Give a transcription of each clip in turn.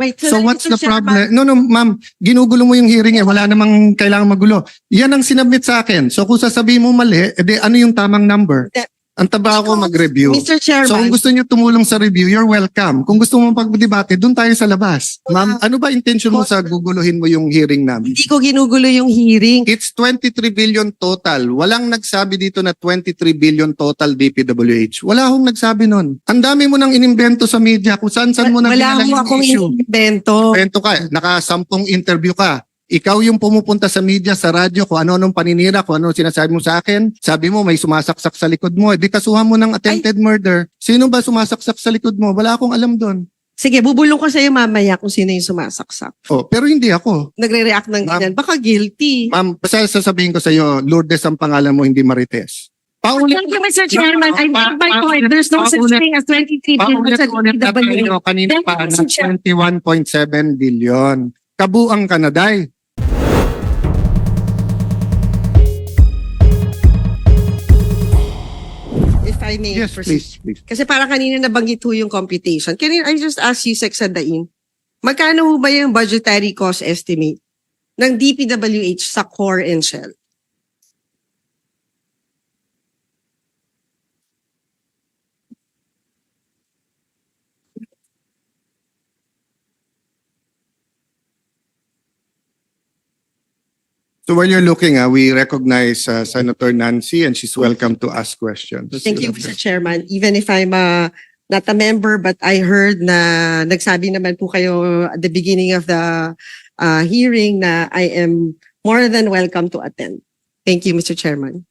Wait, So what's Mr. the problem? No, no, ma'am. Ginugulo mo yung hearing eh. Wala namang kailangan magulo. Yan ang sinabit sa akin. So kung sasabihin mo mali, edi ano yung tamang number? Ang taba ako mag-review. Mr. Chairman, So kung gusto niyo tumulong sa review, you're welcome. Kung gusto mo pagdebate, doon tayo sa labas. Ma'am, ano ba intention mo sa guguluhin mo yung hearing namin? hindi ko ginugulo yung hearing. It's 23 billion total. Walang nagsabi dito na 23 billion total DPWH. Wala akong nagsabi nun. Ang dami mo nang inimbento sa media kung saan-saan mo na Wala mo akong issue. invento. Kwento ka, nakasampung interview ka. Ikaw yung pumupunta sa media, sa radyo, kung ano-anong paninira, kung ano sinasabi mo sa akin. Sabi mo, may sumasaksak sa likod mo. Eh, Di kasuhan mo ng attempted murder. Sino ba sumasaksak sa likod mo? Wala akong alam doon. Sige, bubulong ko sa iyo mamaya kung sino yung sumasaksak. Oh, pero hindi ako. Nagre-react ng ganyan. Baka guilty. Ma'am, basta sasabihin ko sa iyo, Lourdes ang pangalan mo, hindi Marites. Paulit, Thank you, Mr. Chairman. I make my point. There's no such thing as 23 billion sa kanina pa you, na Mr. Chair. 21.7 billion. Kabuang Kanaday. I may Yes, proceed. please, please. Kasi parang kanina nabanggit ho yung computation. Can I just ask you, Sex Dain, magkano ho ba yung budgetary cost estimate ng DPWH sa core and shell? So while you're looking, ah, we recognize uh, Senator Nancy and she's welcome to ask questions. Thank you, Mr. Chairman. Even if I'm uh, not a member, but I heard na nagsabi naman po kayo at the beginning of the uh, hearing na I am more than welcome to attend. Thank you, Mr. Chairman.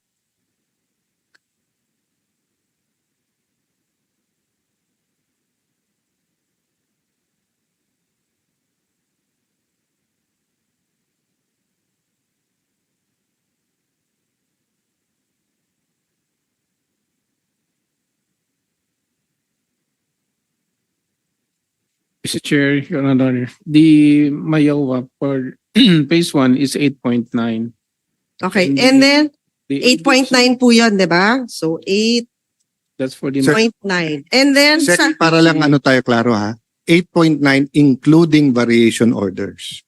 Mr. Chair, Your Honor, the Mayawa for phase one is eight point nine. Okay, and then The 8.9 po yun, di ba? So 8.9. That's for the. And then Sec, sa... para lang ano tayo klaro ha, 8.9 including variation orders.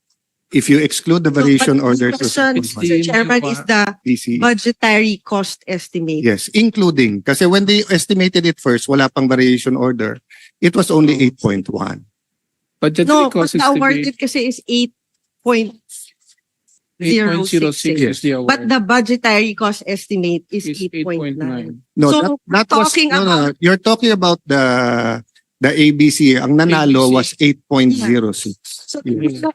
If you exclude the variation but orders, the question, Mr. Chairman, is the PC. budgetary cost estimate. Yes, including. Kasi when they estimated it first, wala pang variation order. It was only 8.1. Budgetary No, but cost the estimate, awarded kasi is 8.066. eight point zero six is the award. But the budgetary cost estimate is is 8.9. No, So, that, we're that was, talking no, no, no. you're talking about the the ABC. Ang nanalo ABC. was 8.06. So Yes. the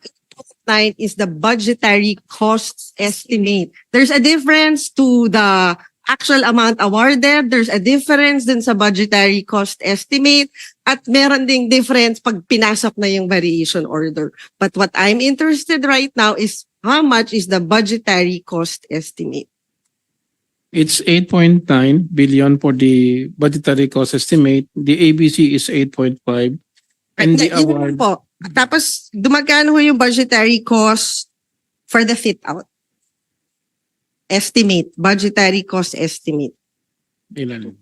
8.9 is the budgetary cost estimate. There's a difference to the actual amount awarded. There's a difference din sa budgetary cost estimate. At meron ding difference pag pinasok na yung variation order. But what I'm interested right now is how much is the budgetary cost estimate? It's eight point nine billion for the budgetary cost estimate. The ABC is eight point five. And the award, po. Tapos, dumagkano ho yung budgetary cost for the fit out? Estimate, budgetary cost estimate. ilan?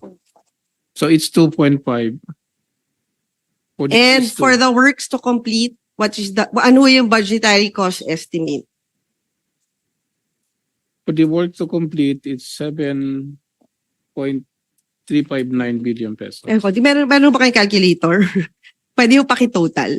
So it's two point five. And for the works to complete, what is the, ano yung budgetary cost estimate? For the work to complete, it's seven point three five nine billion pesos. Eh, di meron, meron ba kayong calculator? Pwede ho pakitotal.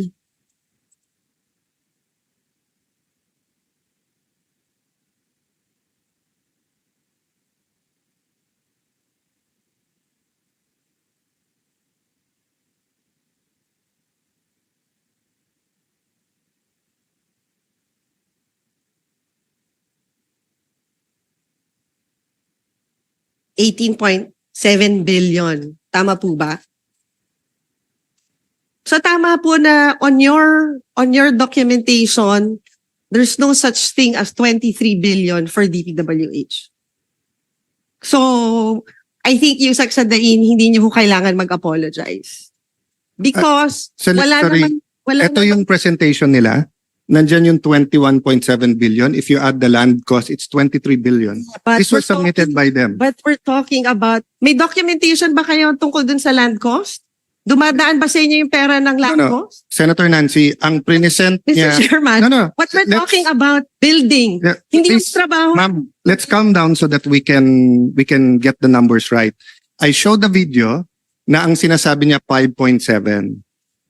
$18.7 billion. Tama po ba? So tama po na on your on your documentation, there's no such thing as 23 billion for DPWH. So I think yung saksadain, hindi niyo kailangan mag-apologize. Because wala Secretary, naman, wala ito naman, yung presentation nila. Nandyan yung 21.7 billion. If you add the land cost, it's 23 billion. but This was we're submitted talking- by them. But we're talking about, may documentation ba kayo tungkol dun sa land cost? Dumadaan ba sa inyo yung pera ng No, no. LACO? Senator Nancy, ang present Mr. niya... Chairman, No, no. what we're let's- talking about, building. Yeah, Hindi yung please, trabaho. Ma'am, let's calm down so that we can we can get the numbers right. I showed the video na ang sinasabi niya 5.7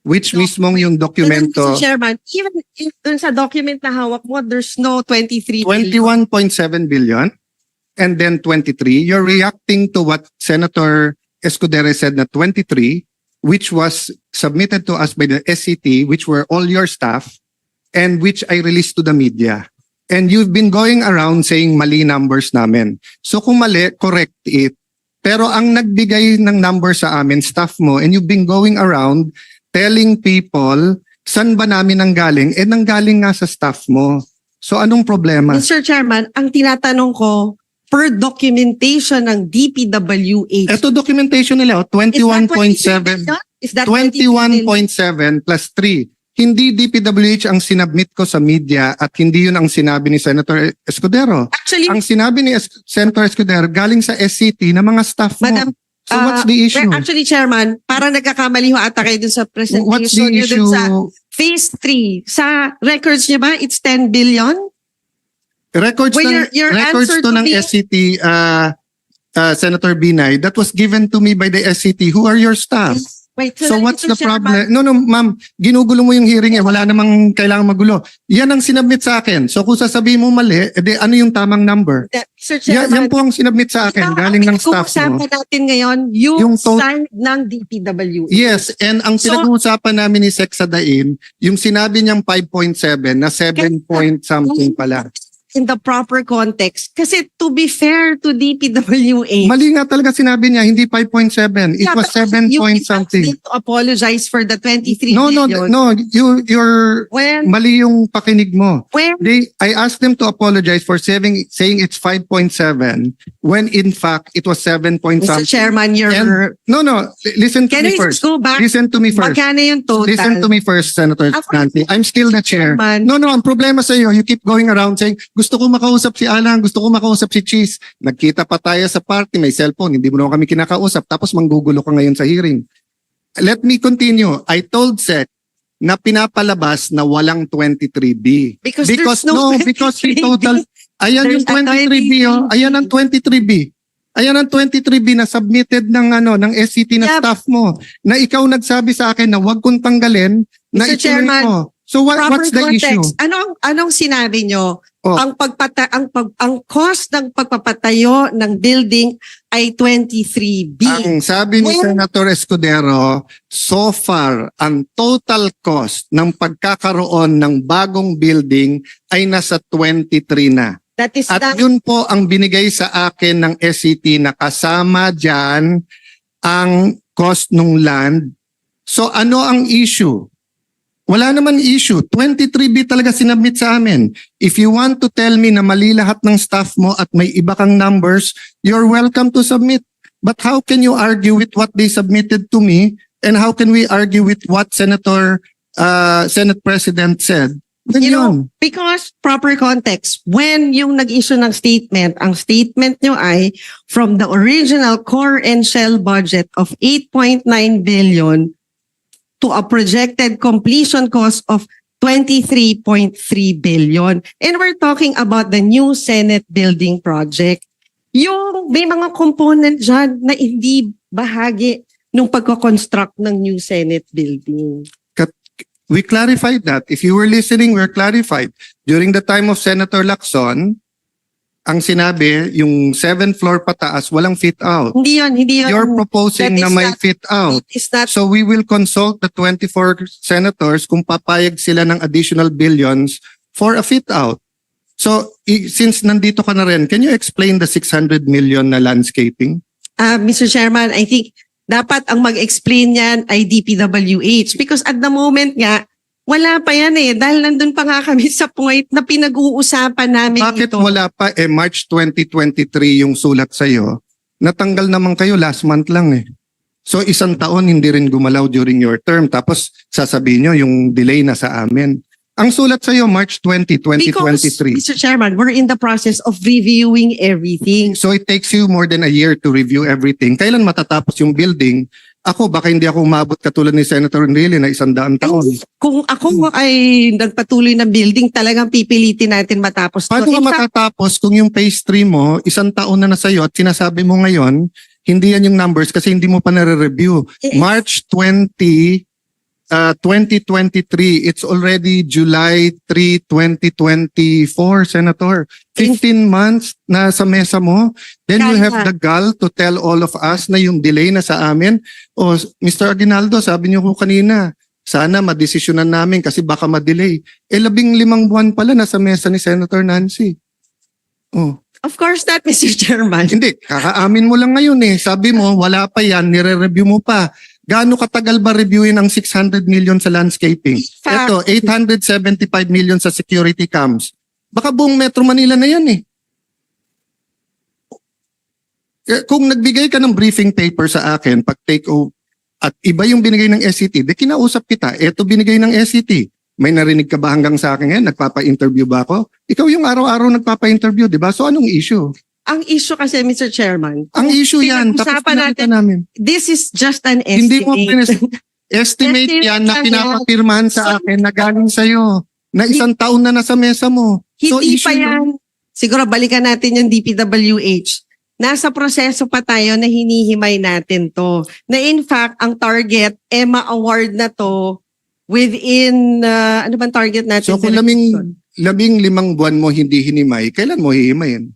which No. mismong yung dokumento Mr. Chairman, even if dun sa document na hawak mo, there's no 23 billion. 21.7 billion and then 23 you're reacting to what Senator Escudero said na 23 which was submitted to us by the SCT which were all your staff and which I released to the media and you've been going around saying mali numbers namin so kung mali correct it pero ang nagbigay ng number sa amin staff mo and you've been going around telling people saan ba namin ang galing eh nanggaling nga sa staff mo so anong problema Mr. Chairman, ang tinatanong ko, per documentation ng DPWH. Ito documentation nila, oh, is that 23 21.7, billion? Is that 23 billion? 21.7 plus 3. Hindi DPWH ang sinabmit ko sa media at hindi yun ang sinabi ni Senator Escudero. Actually, Ang sinabi ni Es- Senator Escudero galing sa SCT na mga staff mo. Madam, so what's uh, the issue? well, actually, Chairman, para nagkakamali ho ata kayo dun sa presentation What's the issue? dun sa phase 3. Sa records niyo ba, it's 10 billion? Records, Well, ng, your- your records to to ng me- SCT, uh, uh, Senator Binay, that was given to me by the SCT. Who are your staff? Wait, So what's Mr. the problem? No, no, ma'am, ginugulo mo yung hearing eh. Wala namang kailangan magulo. Yan ang sinabmit sa akin. So kung sasabihin mo mali, edi ano yung tamang number? that- Mr. Yan, Chairman, yan po ang sinabmit sa akin, ang galing ng staff mo. pinag-uusapan natin ngayon, yung, Yung side ng DPWH. Yes, and ang So- pinag-uusapan namin ni Sex Sadain, yung sinabi niyang 5.7 na 7 point something pala. In the proper context. Kasi to be fair to DPWH, Mali nga talaga sinabi niya, hindi 5.7. It Yeah, was but 7 you point something. me to apologize for the 23 No, no, billion. no. You, you're, When, mali yung pakinig mo. when, They, I asked them to apologize for saying, saying it's 5.7 when in fact it was 7 point Mr. something. Chairman, you're, And- No, no. li- Listen to can we me first. go back? Listen to me first. Magkano yung total? Listen to me first, Senator Nancy. I'm still the chair. Chairman. No, no, ang problema sa iyo, you keep going around saying, gusto ko makausap si Alan, gusto ko makausap si Cheese. Nagkita pa tayo sa party, may cellphone, hindi mo naman kami kinakausap, tapos manggugulo ka ngayon sa hearing. Let me continue. I told Sec na pinapalabas na walang 23B. Because, Because, there's no, no, because he 23. total, ayan There's yung a 23B, oh. ayan ang 23B. Ayan ang 23B na submitted ng ano ng SCT na Yeah. staff mo na ikaw nagsabi sa akin na wag kong tanggalin na Mr. ituloy Chairman, ko. So what Proper what's the context. issue? Anong, anong sinabi nyo? Oh. Ang pagpata, ang pag, ang cost ng pagpapatayo ng building ay 23B. Ang sabi ni When- Senator Escudero, so far, ang total cost ng pagkakaroon ng bagong building ay nasa 23 na. That is At that, yun po ang binigay sa akin ng SCT na kasama dyan ang cost ng land. So ano ang issue? Wala naman issue. 23B talaga sinabmit sa amin. If you want to tell me na mali lahat ng staff mo at may iba kang numbers, you're welcome to submit. But how can you argue with what they submitted to me? And how can we argue with what Senator, uh, Senate President said? Then You know, yun. because proper context, when yung nag-issue ng statement, ang statement nyo ay from the original core and shell budget of 8.9 billion to a projected completion cost of 23.3 billion. And we're talking about the new Senate building project. Yung may mga component dyan na hindi bahagi nung pagko-construct ng new Senate building. We clarified that. If you were listening, we're clarified. During the time of Senator Lacson, ang sinabi, yung seventh floor pataas, walang fit out. Hindi yun, hindi yun. You're proposing na may not- fit out. It's not So we will consult the 24 senators kung papayag sila ng additional billions for a fit out. So since nandito ka na rin, can you explain the 600 million na landscaping? Uh, Mr. Chairman, I think dapat ang mag-explain yan ay DPWH because at the moment nga, wala pa yan eh. Dahil nandun pa nga kami sa point na pinag-uusapan namin Bakit ito. wala pa eh March 2023 yung sulat sa Natanggal naman kayo last month lang eh. So isang taon hindi rin gumalaw during your term tapos sasabihin nyo yung delay na sa amin. Ang sulat sa March 20, Because, 2023. Mr. Chairman, we're in the process of reviewing everything. So it takes you more than a year to review everything. Kailan matatapos yung building Ako, baka hindi ako umabot katulad ni Senator Enrile na isang daang taon. Kung ako ay nagpatuloy ng building, talagang pipilitin natin matapos. Paano ka matatapos kung yung phase 3 mo, isang taon na nasa'yo at sinasabi mo ngayon, hindi yan yung numbers kasi hindi mo pa nare-review. March 20, uh, 2023, it's already July 3, 2024, Senator. 15 months na sa mesa mo. Then you have the gall to tell all of us na yung delay na sa amin. O, Mr. Aguinaldo, sabi niyo ko kanina, sana madesisyonan namin kasi baka madelay. Eh, labing limang buwan pala nasa mesa ni Senator Nancy. Oh. Of course not, Mr. Chairman. Hindi, kakaamin mo lang ngayon eh. Sabi mo, wala pa yan, nire-review mo pa. Gaano katagal ba reviewin ang 600 million sa landscaping? Fact. Ito, 875 million sa security cams. Baka buong Metro Manila na yan eh. Eh, Kung nagbigay ka ng briefing paper sa akin, pag take over, at iba yung binigay ng SCT, di kinausap kita, eto binigay ng SCT. May narinig ka ba hanggang sa akin ngayon? Nagpapa-interview ba ako? Ikaw yung araw-araw nagpapa-interview, di ba? So anong issue? Ang issue kasi, Mr. Chairman, Ang issue yan. Tapos Pinag-usapan natin- namin. this is just an estimate. Hindi mo pinis- estimate Estimate yan na pinapapirmahan sa akin na galing sa'yo. Na isang taon na nasa mesa mo. So, Hindi issue pa yan. Siguro balikan natin yung DPWH. Nasa proseso pa tayo na hinihimay natin to. Na in fact, ang target, EMA award na to within, uh, ano bang target natin? So kung Dixon? labing limang buwan mo hindi hinimay, kailan mo hihimayin?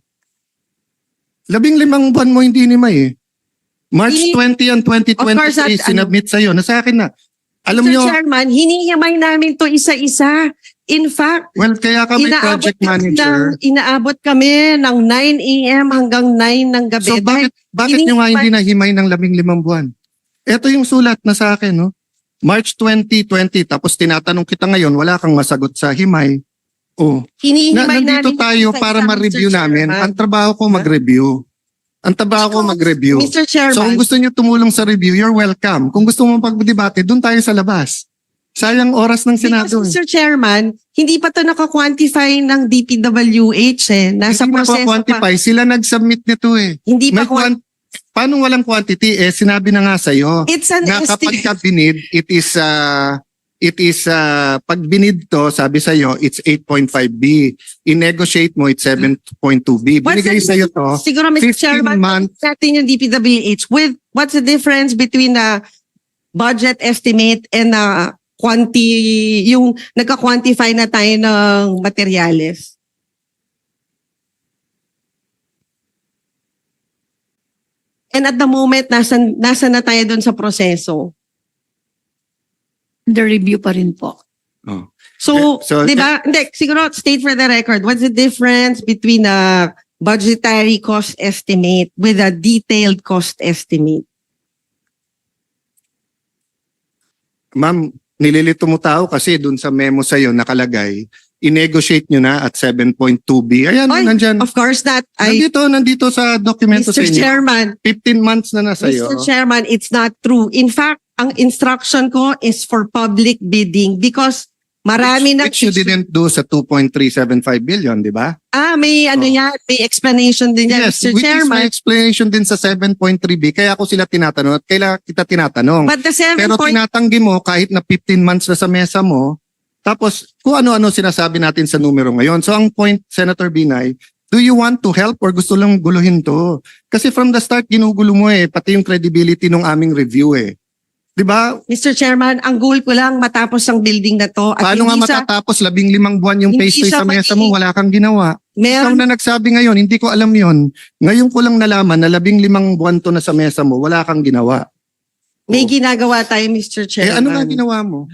Labing limang buwan mo hindi hinimay eh. March Hini- 20 and Of course, 2023, at- sinubmit sa'yo. Nasa akin na. Alam Mr. nyo, Chairman, hinihimay namin to isa-isa. In fact, well, kaya kami inaabot project kami manager. ng, inaabot kami ng 9 a.m. hanggang 9 ng gabi. So bakit, bakit nyo nga hindi nahimay ng labing limang buwan? Ito yung sulat na sa akin, no? March 2020, tapos tinatanong kita ngayon, wala kang masagot sa himay. Oh, na, hinihimay nandito namin tayo isa-isa, para Mr. ma-review namin. Chairman. Ang trabaho ko mag-review. Ang trabaho ko mag-review. Mr. So Chairman, kung gusto niyo tumulong sa review, you're welcome. Kung gusto mo pagdebate, doon tayo sa labas. Sayang oras ng Senado. Because. Mr. Chairman, hindi pa to naka-quantify ng DPWH eh. Nasa Hindi proseso pa. quantify Sila nag-submit nito eh. Hindi pa May quan- quant- Paano walang quantity? Eh, sinabi na nga sa'yo. It's an na kapag estimate. ka binid, it is uh, it is uh, pag binid to, sabi sa iyo, it's 8.5B. I-negotiate mo it's 7.2B. What's Binigay sa iyo to Siguro, Mr. 15 Chairman, months. natin yung DPWH with what's the difference between the budget estimate and the quanti, yung nagka-quantify na tayo ng materyales? And at the moment, nasa, nasa na tayo doon sa proseso. The review pa rin po. So, Eh, so- di ba? Hindi, siguro state for the record, what's the difference between a budgetary cost estimate with a detailed cost estimate? Ma'am, nililito mo tao kasi dun sa memo sa iyo nakalagay, i-negotiate nyo na at 7.2B. Ayan, Ay, nandyan. Of course not. I, nandito, nandito sa dokumento sa Mr. inyo. Chairman, 15 months na nasa iyo. Mr. Chairman, it's not true. In fact, ang instruction ko is for public bidding because marami na Which you didn't do sa 2.375 billion, di ba? Ah, may ano Oh. yan, may explanation din yan, yes, Mr. which is my Chairman. explanation din sa 7.3B. Kaya ako sila tinatanong at kailan kita tinatanong. But the seven Pero point, tinatanggi mo kahit na 15 months na sa mesa mo, tapos kung ano-ano sinasabi natin sa numero ngayon. So ang point, Senator Binay, do you want to help or gusto lang guluhin to? Kasi from the start, ginugulo mo eh, pati yung credibility ng aming review eh. Di ba? Mr. Chairman, ang goal ko lang matapos ang building na to. At Paano nga hindi sa, matatapos labing limang buwan yung hindi phase 3 siya sa mesa mo, wala kang ginawa. Ikaw meron, na nagsabi ngayon, hindi ko alam yon. Ngayon ko lang nalaman na labing limang buwan to na sa mesa mo, wala kang ginawa. may Oh. ginagawa tayo, Mr. Eh Chairman. ano nga ginawa mo?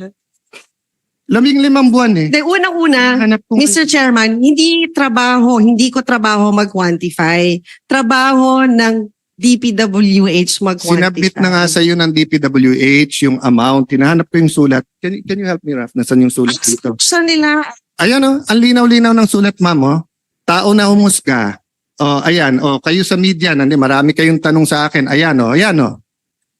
Labing limang buwan eh. De, unang-una, Hanap ko Mr. Chairman, hindi trabaho, hindi ko trabaho mag-quantify. Trabaho ng DPWH mag-quantify. Sinabit na nga sa iyo ng DPWH yung amount. Hinahanap ko yung sulat. Can, can you help me, Raf? Nasaan yung sulat dito? Saan nila? Ayan o, ang linaw-linaw ng sulat, ma'am. Oh. Tao na humusga. Oh, ayan, oh, kayo sa media, nandi, marami kayong tanong sa akin. Ayan oh, ayan oh.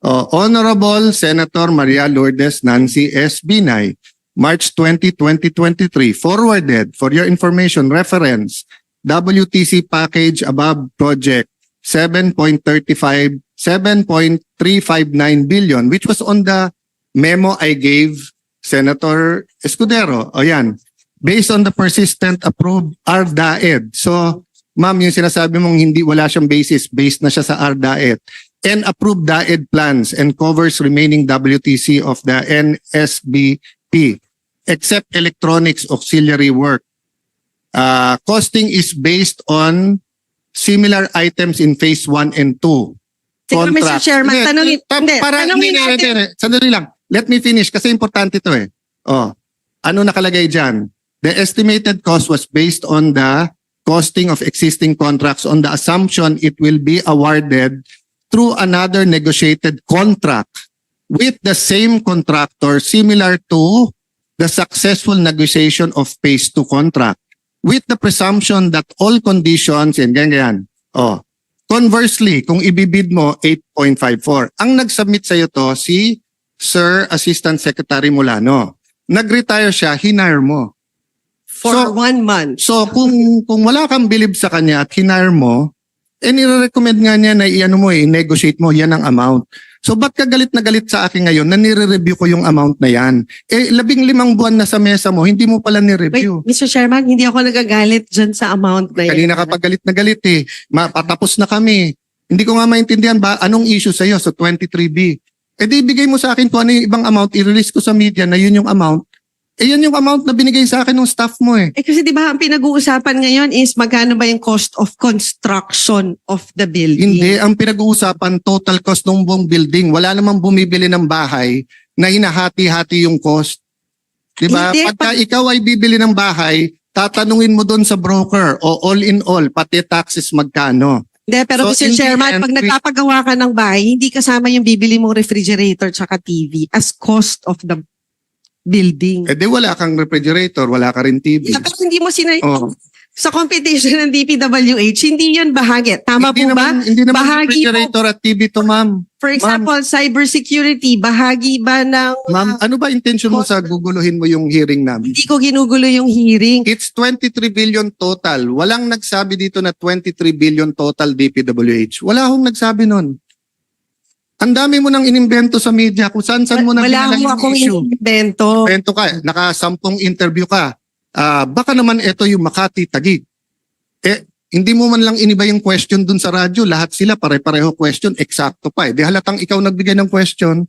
Oh, Honorable Senator Maria Lourdes Nancy S. Binay, March 20, 2023, forwarded for your information reference WTC package above project 7.35 7.359 billion, which was on the memo I gave Senator Escudero. O yan. Based on the persistent approved RDAED. So, ma'am, yung sinasabi mong hindi wala siyang basis, based na siya sa RDAED. And approved DAED plans and covers remaining WTC of the NSBP except electronics auxiliary work. Uh, costing is based on similar items in phase 1 and 2. Siguro, Mr. Chairman, Hindi, tanungin, ta- hindi, para, tanungin hindi, natin. hindi, hindi. Sandali lang. Let me finish kasi importante to eh. Oh, ano nakalagay dyan? The estimated cost was based on the costing of existing contracts on the assumption it will be awarded through another negotiated contract with the same contractor similar to the successful negotiation of phase 2 contract with the presumption that all conditions and ganyan, ganyan. Oh, Conversely, kung ibibid mo 8.54, ang nag-submit sa iyo to si Sir Assistant Secretary Mulano. Nag-retire siya, hinire mo. For So- one month. So kung kung wala kang believe sa kanya at hinire mo, eh nire-recommend nga niya na i-ano mo, eh, negotiate mo, yan ang amount. So ba't ka galit na galit sa akin ngayon na nire-review ko yung amount na yan? Eh labing limang buwan na sa mesa mo, hindi mo pala Wait, ni-review. Mr. Chairman, hindi ako nagagalit dyan sa amount na yan. Kanina ka pa galit na galit eh. Ma- patapos na kami. Hindi ko nga maintindihan ba anong issue sa iyo sa 23B. Eh di bigay mo sa akin kung ano yung ibang amount, i-release ko sa media na yun yung amount. Eh yan yung amount na binigay sa akin ng staff mo eh. Eh kasi di ba ang pinag-uusapan ngayon is magkano ba yung cost of construction of the building? Hindi, ang pinag-uusapan total cost ng buong building. Wala namang bumibili ng bahay na hinahati-hati yung cost. Di ba? Hindi, Pagka ikaw ay bibili ng bahay, tatanungin mo doon sa broker o all in all, pati taxes magkano. Hindi, pero So, Mr. in the Chairman, end, pag we- nagpapagawa ka ng bahay, hindi kasama yung bibili mong refrigerator tsaka TV as cost of the building. Eh di wala kang refrigerator, wala ka rin TV. Yeah, pero hindi mo sinay... Oh. Sa competition ng DPWH, hindi yun bahagi. Tama hindi po ba? naman, Hindi naman Bahagi refrigerator at TV to, ma'am. For example, cybersecurity, bahagi ba ng... Ma'am, ano ba intention mo sa guguluhin mo yung hearing namin? Hindi ko ginugulo yung hearing. It's 23 billion total. Walang nagsabi dito na 23 billion total DPWH. Wala akong nagsabi nun. Ang dami mo nang inimbento sa media kung saan saan mo na Wala mo akong issue. invento. Invento ka, nakasampung interview ka. Ah, baka naman ito yung Makati Tagig. Eh, hindi mo man lang iniba yung question dun sa radyo. Lahat sila pare-pareho question. Eksakto pa eh. Di halatang ikaw nagbigay ng question.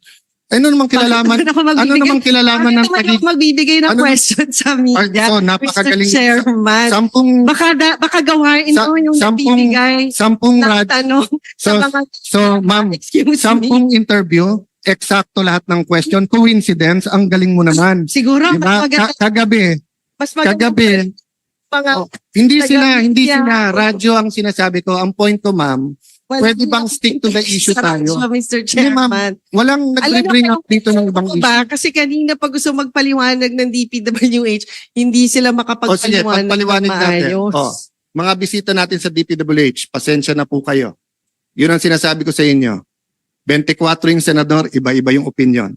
Ano namang kilalaman? Bakit ako ano magbibigay- namang kilalaman Bakit ng naman Tagig? ako magbibigay ng Ano- question sa media? Mr. napakagaling. Chairman. Sampung, Baka, da, baka gawain Sa- mo yung sampung- nagbibigay sampung ng radyo. tanong So, sa mga... so ma'am, Excuse me. sampung interview, eksakto lahat ng question. Coincidence, ang galing mo naman. Siguro, Diba? mas maganda, Ka- kagabi, mas maganda kagabi, mga... Oh, hindi Taga- sila, hindi Yeah. sila, radyo ang sinasabi ko. Ang point ko, ma'am, Well, pwede bang stick to the issue tayo? radyo, Mr. Hindi, ma'am. Chairman. walang nagre-bring up dito ng ibang issue. ba? Kasi kanina pag gusto magpaliwanag ng DPWH, hindi sila O sige, makapagpaliwanag ng pagpaliwanag natin. O, mga bisita natin sa DPWH, pasensya na po kayo. Yun ang sinasabi ko sa inyo. 24 yung senador, iba-iba yung opinion.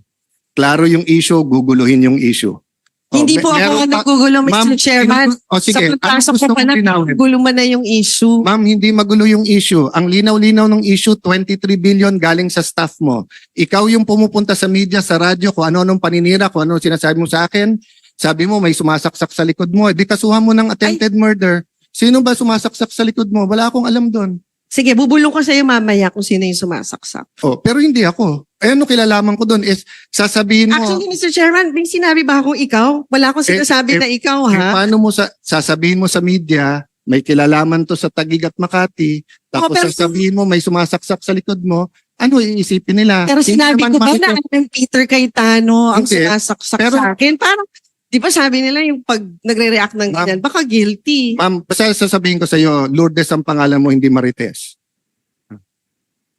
Klaro yung issue, guguluhin yung issue. O, Hindi po ako meron ang naggugulo, Mr. Chairman. sino- O sige, sa ano pagpasok gusto mong pa na, linawin? gulo mo na yung issue. Ma'am, hindi magulo yung issue. Ang linaw-linaw ng issue, 23 billion galing sa staff mo. Ikaw yung pumupunta sa media, sa radyo, kung ano-anong paninira, kung ano sinasabi mo sa akin. Sabi mo, may sumasaksak sa likod mo. Eh, Di kasuhan mo ng attempted murder. Sino ba sumasaksak sa likod mo? Wala akong alam doon. Sige, bubulong ko sa iyo mamaya kung sino yung sumasaksak. Oh, pero hindi ako. Eh, ano kilalaman ko doon is sasabihin mo, Actually, Mr. Chairman, may sinabi ba akong ikaw? Wala akong Eh, sinasabi eh, na ikaw, eh, ha? paano mo sa, sasabihin mo sa media, may kilalaman to sa Tagig at Makati, tapos Oh, pero- sasabihin mo may sumasaksak sa likod mo, ano iisipin nila? Pero Hindi sinabi ko ba na ang Peter Cayetano ang Hindi. sumasaksak Pero- sa akin? Parang, di ba sabi nila yung pag nagre-react ng ganyan, baka guilty. Ma'am, basta sasabihin ko sa iyo, Lourdes ang pangalan mo, hindi Marites.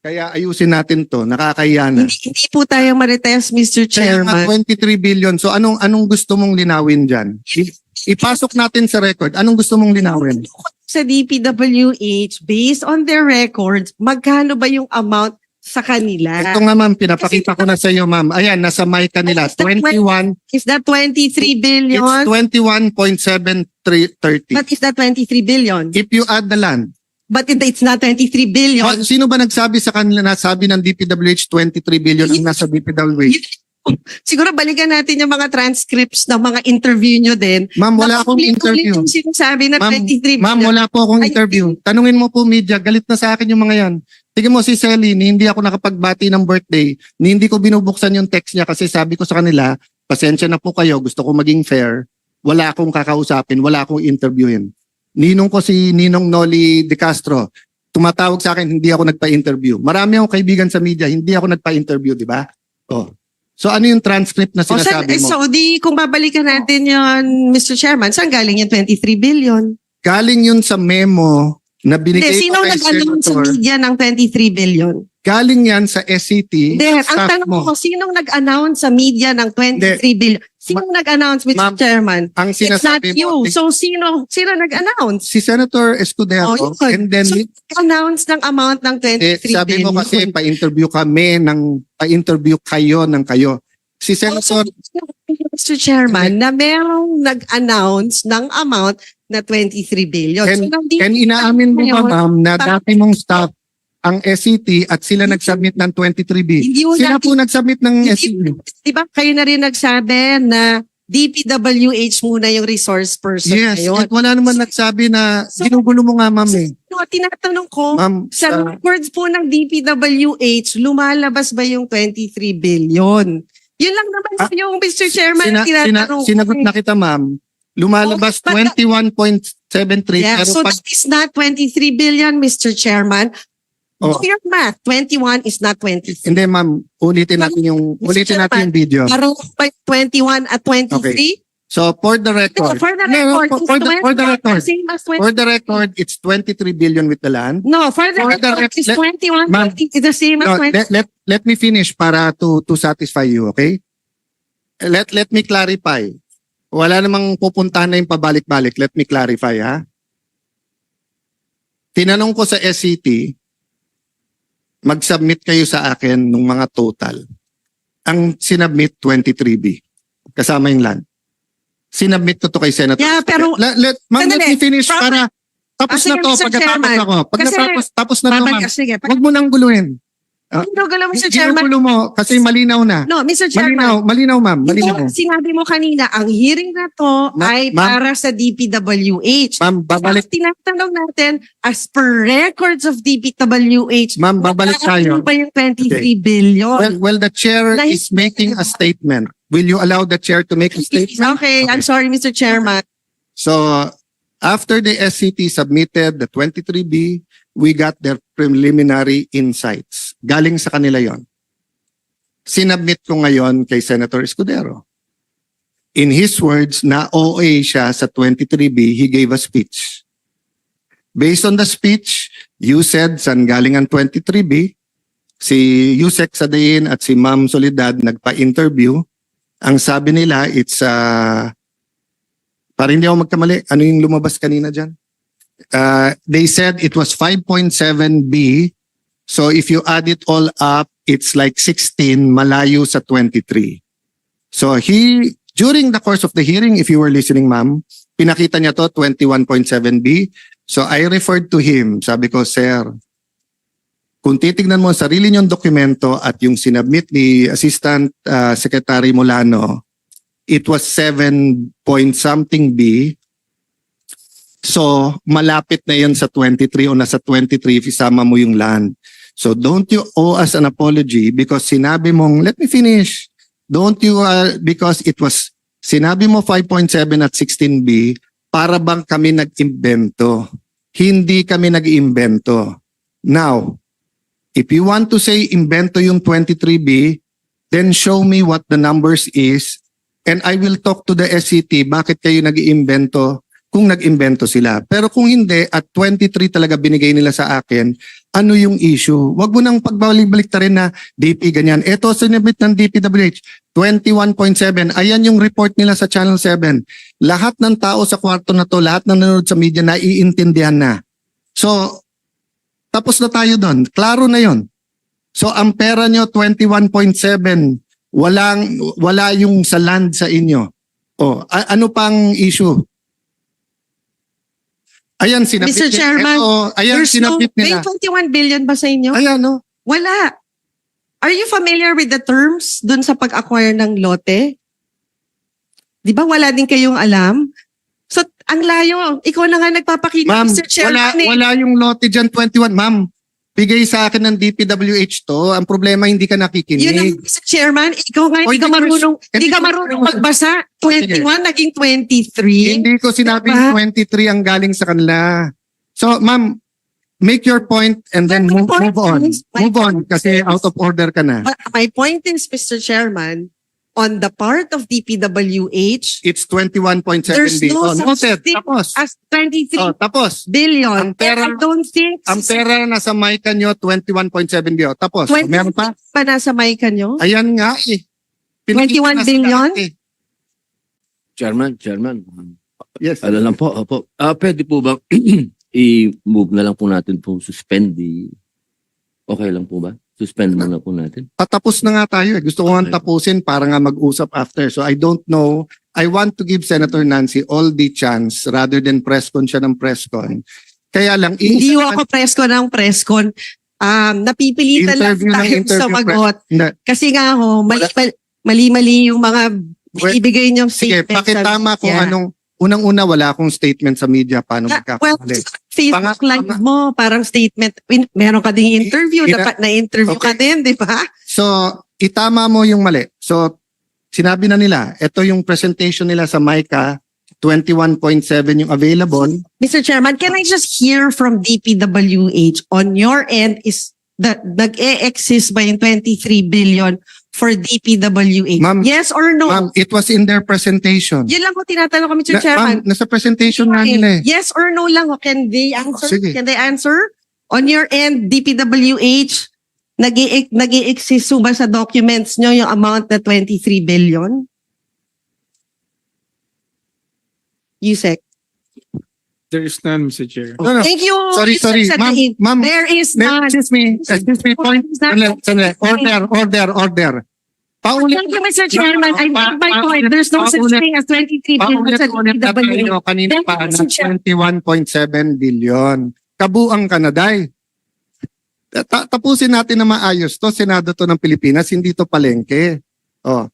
Kaya ayusin natin to, nakakahiya na. Hindi, hindi po tayo marites, Mr. Kaya nga, Chairman. 23 billion. So anong anong gusto mong linawin diyan? Ipasok natin sa record. Anong gusto mong linawin? Sa DPWH, based on their records, magkano ba yung amount sa kanila? Ito nga ma'am, pinapakita ko na sa iyo ma'am. Ayan, nasa mic kanila. Is that 21, Is that 23 it's billion? 21.7330. What is that 23 billion? If you add the land, but it- it's not 23 billion. Oh, sino ba nagsabi sa kanila na sabi ng DPWH 23 billion ang nasa DPWH? Siguro balikan natin yung mga transcripts ng mga interview nyo din. Ma'am, wala akong interview. yung sinasabi na Ma'am, 23 billion. Ma'am, wala po akong Ay, interview. Tanungin mo po media, galit na sa akin yung mga yan. Tingnan mo si Celine, hindi ako nakapagbati ng birthday, ni hindi ko binubuksan yung text niya kasi sabi ko sa kanila, pasensya na po kayo, gusto ko maging fair. Wala akong kakausapin, wala akong interviewin. Ninong ko si Ninong Noli De Castro, tumatawag sa akin, hindi ako nagpa-interview. Marami akong kaibigan sa media, hindi ako nagpa-interview, di ba? Oh. So ano yung transcript na O, saan- sinasabi mo? so, di, kung babalikan natin yon Mr. Chairman, saan galing yung 23 billion? Galing yun sa memo na Hindi, binigay sino ko kay nag-announce sa Senator. media ng 23 billion? Galing yan sa SCT. Hindi, ang staff tanong mo. ko, sinong nag-announce sa media ng 23 billion? Sinong nag-announce, Mr. Ma'am, Chairman? Ang It's not sinasabi you. mo, So, sino, sino nag-announce? si Senator Escudero, Oh, yun. and then So, announce ng amount ng 23 eh, sabi billion. mo kasi pa-interview kami ng pa-interview kayo ng kayo. Si Senator, Mr. Chairman, na merong nag-announce ng amount na 23 billion. And- nandi- and inaamin mo ba ma'am na dati mong staff ang SCT at sila nag-submit ng 23B. Hindi Sila natin- po nag-submit ng SCT. Di ba kayo na rin nagsabi na DPWH muna yung resource person Yes, ngayon. at wala naman nagsabi na ginugulo mo nga ma'am eh. No, tinatanong ko, Ma'am, sa sa- records po ng DPWH, lumalabas ba yung 23 billion? Yun lang naman Ah, yung Mr. Chairman Sina, na sina, ko. sinagot na kita ma'am. Lumalabas Okay, but- 21.73 Yeah, pero so pag that is not 23 billion, Mr. Chairman. Oh. Do your math. 21 is not 23. hindi ma'am, ulitin natin yung Mr. ulitin natin yung video. Parang by 21 at 23? So for the No, record, for the No, no, record, for- for the- for the 21, record. Same as 20. for the record, it's 23 billion with the land. No, for the for the record, rec- it's let- 21. Ma'am, 20, it's the same as No, 20. let, let let me finish para to to satisfy you, okay? Let let me clarify. Wala namang pupuntahan na yung pabalik-balik. Let me clarify, ha? Tinanong ko sa SCT, mag-submit kayo sa akin ng mga total. Ang sinubmit 23B. Kasama yung land. Sinubmit ko to kay Senator. Yeah, pero- let, let, ma'am, let me finish para tapos Ah, na to. Pagkatapos ako. Pag Kasi- natapos, tapos na to, ma'am. Pag Huwag mo nang guluhin. Ginugulo, Mr. Chairman. Ginugulo mo kasi malinaw na. No, Mr. Chairman. Malinaw, malinaw ma'am, malinaw. sinabi mo kanina, ang hearing na to Ma- ay ma'am. para sa DPWH. Ma'am, babalik, Ang tinatanong natin, as per records of DPWH, ma'am, babalik tayo. ba yung 23 billion? Well, well, the chair Nahis- is making a statement. Will you allow the chair to make a statement? okay, I'm sorry, Mr. Chairman. So, after the SCT submitted the 23B, we got their preliminary insights. Galing sa kanila yon. Sinubmit ko ngayon kay Senator Escudero. In his words, na OA siya sa 23B, he gave a speech. Based on the speech, you said saan galing ang 23B, si Yusek Sadain at si Ma'am Soledad nagpa-interview. Ang sabi nila, it's uh, para hindi ako magkamali, ano yung lumabas kanina dyan? Uh, they said it was 5.7B. So if you add it all up, it's like 16 malayo sa 23. So he, during the course of the hearing, if you were listening ma'am, pinakita niya to 21.7B. So I referred to him. Sabi ko, sir, kung titignan mo ang sarili niyong dokumento at yung sinabmit ni Assistant uh, Secretary Molano, it was 7 point something B. So, malapit na yun sa 23 o nasa 23 if isama mo yung land. So, don't you owe us an apology because sinabi mong, let me finish. Don't you, uh, because it was, sinabi mo 5.7 at 16B, para bang kami nag-imbento. Hindi kami nag-imbento. Now, if you want to say imbento yung 23B, then show me what the numbers is and I will talk to the SCT bakit kayo nag-iimbento kung nag-imbento sila. Pero kung hindi, at 23 talaga binigay nila sa akin, ano yung issue? Huwag mo nang pagbalik-balik ta rin na DP ganyan. Ito, sinabit ng DPWH, 21.7. Ayan yung report nila sa Channel 7. Lahat ng tao sa kwarto na to, lahat ng nanonood sa media, naiintindihan na. So, tapos na tayo doon. Klaro na yon. So, ang pera nyo, 21.7 walang wala yung sa land sa inyo. Oh, a- ano pang issue? Ayan, sinabit Mr. nila. Chairman, Eto, ayan, There's no, sinabit may nila. 21 billion ba sa inyo? Ayan, no? Wala. Are you familiar with the terms dun sa pag-acquire ng lote? Di ba wala din kayong alam? So, ang layo. Ikaw na nga nagpapakita, Ma'am, Mr. wala, Chairman. eh. wala yung lote dyan 21. Ma'am, bigay sa akin ng DPWH to. Ang problema, hindi ka Yun ang, nakikinig. Mr. Chairman, ikaw nga, O, hindi ka ko- marunong, hindi hindi ka ko- marunong magbasa. 21, naging 23. Hindi ko sinabing Diba? 23 ang galing sa kanila. So, ma'am, make your point and then My move, point move on. is- Move on kasi out of order ka na. But my point is, Mr. Chairman, on the part of DPWH, It's 21.7 there's no billion. such Noted. thing Tapos. as 23 Oh, tapos. billion. Ang pera- And I don't think Ang pera na sa mic nyo, 21.7 billion. Tapos, 20 meron pa? pa nasa mic nyo? Ayan nga eh. 21 na sa billion? lahat eh. Chairman, Chairman. Yes. Ano lang po, opo. Ah, pwede po ba i-move na lang po natin po suspend the Okay lang po ba? Suspend muna po natin. Patapos na nga tayo eh. Gusto ko nga tapusin para nga mag-usap after. So I don't know. I want to give Senator Nancy all the chance rather than press con siya ng press con. Kaya lang, Hindi yung ako preskon ng preskon. Um, napipilitan lang tayo sa magot. Kasi nga ho, mali, mali-mali yung mga Well, ibigay niyong Sige, statements. sa pakitama kung media. anong unang-una wala akong statement sa media paano Ah, well, magkakamali. Facebook Panga- live mo, parang statement. Win- Meron ka ding interview, Ina- dapat na-interview ka din, di ba? So, itama mo yung mali. So, sinabi na nila, ito yung presentation nila sa MICA, 21.7 yung available. Mr. Chairman, can I just hear from DPWH on your end is that nag-e-exist ba yung 23 billion for DPWH? Ma'am, yes or no? Ma'am, it was in their presentation. Yun lang ko tinatanong ko, Mr. Na- Chairman. ma'am, nasa presentation nga nila eh. Yes or no lang. ho. Can they answer? sige. Can they answer? On your end, DPWH, nag exist ba sa documents nyo yung amount na 23 billion? Yusek. There is none, Mr. Chair. No, no. Thank you. Sorry, Yusek sorry. Ma'am, ma'am, There is ma'am, none. excuse me, excuse me, point. Sandali, sandali. Order, order, order. Paulit, Thank you, Mr. Chairman. I make my point. There's no such Paulit- thing as 23 billion sa paulit-ulit na DPWH. tayo kanina Thank pa you, na Mr. Chair. 21.7 billion. Kabuang Kanaday. Ta- tapusin natin na maayos to. Senado to ng Pilipinas, hindi to palengke. Oh.